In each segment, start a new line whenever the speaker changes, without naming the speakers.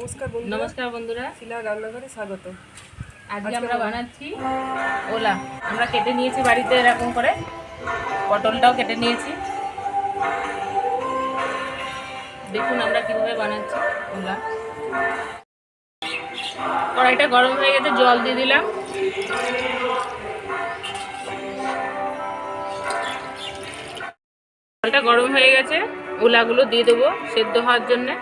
নমস্কার বন্ধুরা।
নমস্কার বন্ধুরা।
শিলা রান্নাঘরে স্বাগত।
আজকে আমরা বানাচ্ছি ওলা। আমরা কেটে নিয়েছি বাড়িতে এরকম করে। পটলটাও কেটে নিয়েছি। দেখুন আমরা কীভাবে বানাচ্ছি ওলা। কড়াইটা গরম হয়ে গেছে জল দিয়ে দিলাম। জলটা গরম হয়ে গেছে ওলাগুলো দিয়ে দেবো সেদ্ধ হওয়ার জন্যে।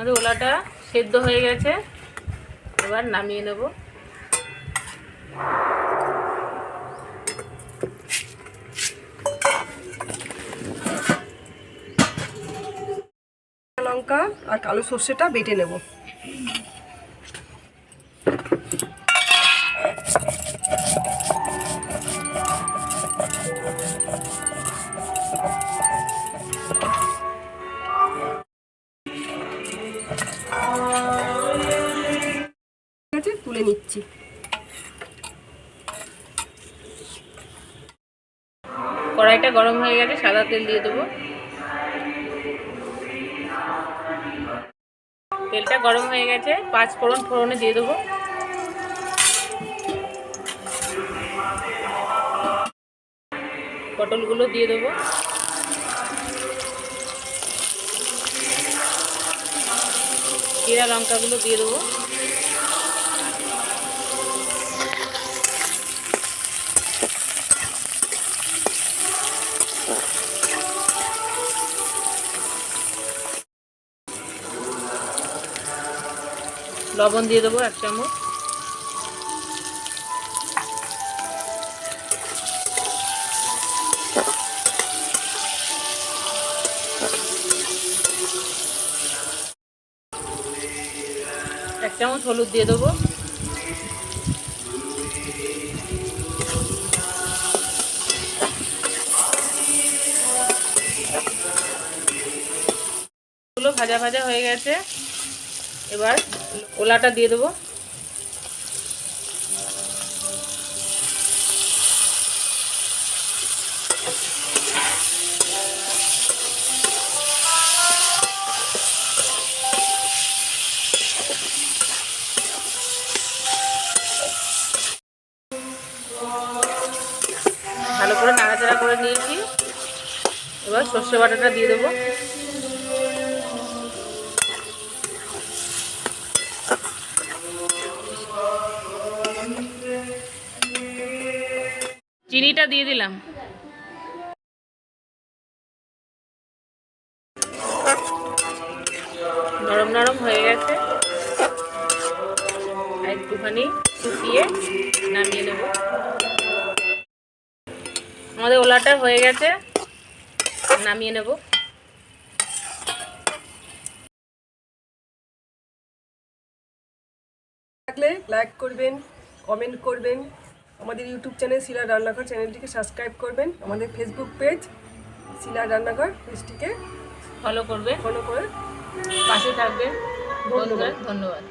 আমাদের ওলাটা সেদ্ধ হয়ে গেছে। এবার নামিয়ে নেব।
লঙ্কা আর কালো সর্ষেটা বেটে নেব। ঠিক আছে তুলে নিচ্ছি।
কড়াইটা গরম হয়ে গেছে, সাদা তেল দিয়ে দেবো। তেলটা গরম হয়ে গেছে, পাঁচ ফোড়ন ফোড়নে দিয়ে দেবো। পটলগুলো দিয়ে দেবো। জিরা লঙ্কাগুলো দিয়ে দেবো। লবণ দিয়ে দেবো এক চামচ। এক চামচ হলুদ দিয়ে দেবো। ভাজা ভাজা হয়ে গেছে। এবার ওলাটা দিয়ে দেবো। ভালো করে নাড়াচাড়া করে নিয়েছি। এবার সর্ষে বাটাটা দিয়ে দেবো। চিনিটা দিয়ে দিলাম। নরম নরম হয়ে গেছে। একটুখানি শুকিয়ে নামিয়ে নেব। আমাদের ওলাটা হয়ে গেছে। নামিয়ে নেব।
থাকলে লাইক করবেন কমেন্ট করবেন। আমাদের ইউটিউব চ্যানেল শিলা রান্নাঘর চ্যানেলটিকে সাবস্ক্রাইব করবেন। আমাদের ফেসবুক পেজ শিলা রান্নাঘর পেজটিকে
ফলো করবে
ফলো করে
পাশে থাকবেন। বন্ধুরা ধন্যবাদ।